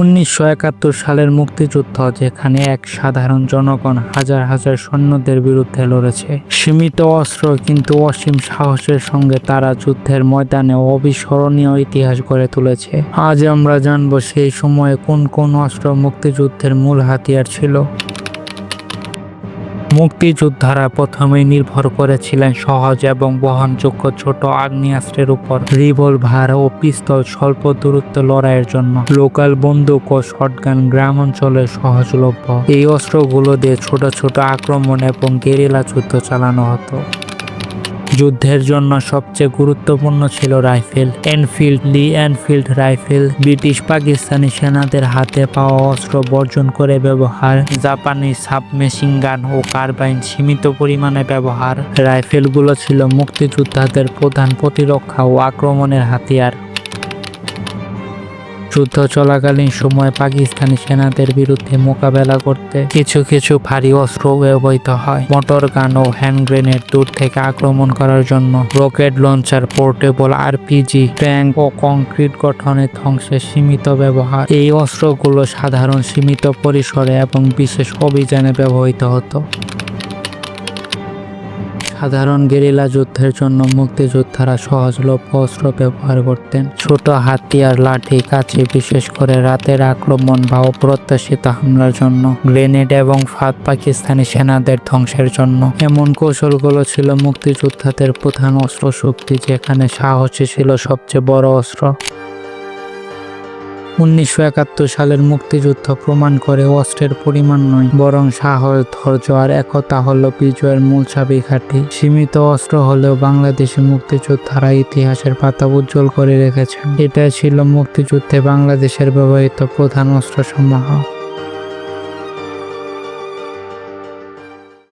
উনিশশো একাত্তর সালের মুক্তিযুদ্ধ, যেখানে এক সাধারণ জনগণ হাজার হাজার সৈন্যদের বিরুদ্ধে লড়েছে। সীমিত অস্ত্র কিন্তু অসীম সাহসের সঙ্গে তারা যুদ্ধের ময়দানে অবিস্মরণীয় ইতিহাস গড়ে তুলেছে। আজ আমরা জানব সেই সময়ে কোন কোন অস্ত্র মুক্তিযুদ্ধের মূল হাতিয়ার ছিল। মুক্তিযোদ্ধারা প্রথমে নির্ভর করেছিলেন সহজ এবং বহনযোগ্য ছোট আগ্নেয়াস্ত্রের উপর, রিভলভার ও পিস্তল স্বল্প দূরত্ব লড়াইয়ের জন্য। লোকাল বন্দুক ও শটগান গ্রাম অঞ্চলে সহজলভ্য। এই অস্ত্রগুলো দিয়ে ছোট ছোট আক্রমণ এবং গেরিলা যুদ্ধ চালানো হতো। যুদ্ধের জন্য সবচেয়ে গুরুত্বপূর্ণ ছিল rifle. Enfield, Lee Enfield rifle, British Pakistani সেনাদের হাতে পাওয়া অস্ত্র বর্জন করে ব্যবহার, জাপানি সাবমেশিন গান ও কার্বাইন সীমিত পরিমাণে ব্যবহার। রাইফেলগুলো ছিল মুক্তিযোদ্ধাদের প্রধান প্রতিরক্ষা ও আক্রমণের হাতিয়ার। যুদ্ধ চলাকালীন সময় পাকিস্তানি সেনাদের বিরুদ্ধে মোকাবেলা করতে কিছু কিছু ভারী অস্ত্র ব্যবহৃত হয়। মোটর গান ও হ্যান্ড গ্রেনেড দূর থেকে আক্রমণ করার জন্য rocket launcher, portable RPG, tank ও কংক্রিট গঠনের ধ্বংসের সীমিত ব্যবহার। এই অস্ত্রগুলো সাধারণ সীমিত পরিসরে এবং বিশেষ অভিযানে ব্যবহৃত হতো। সাধারণ গেরিলা যুদ্ধের জন্য মুক্তিযোদ্ধারা সহজলভ্য অস্ত্র ব্যবহার করতেন। ছোট হাতিয়ার, লাঠি কাছে বিশেষ করে রাতের আক্রমণ বা অপ্রত্যাশিত হামলার জন্য, গ্রেনেড এবং ফাঁদ পাকিস্তানি সেনাদের ধ্বংসের জন্য। এমন কৌশলগুলো ছিল মুক্তিযোদ্ধাদের প্রধান অস্ত্র শক্তি যেখানে সাহসী ছিল সবচেয়ে বড় অস্ত্র। উনিশশো একাত্তর সালের মুক্তিযুদ্ধ প্রমাণ করে অস্ত্রের পরিমাণ নয়, বরং সাহস, ধৈর্য আর একতা হল বিজয়ের মূল চাবিকাঠি। সীমিত অস্ত্র হলেও বাংলাদেশি মুক্তিযোদ্ধারা ইতিহাসের পাতা উজ্জ্বল করে রেখেছেন। এটা ছিল মুক্তিযুদ্ধে বাংলাদেশের ব্যবহৃত প্রধান অস্ত্র অস্ত্রসমূহ।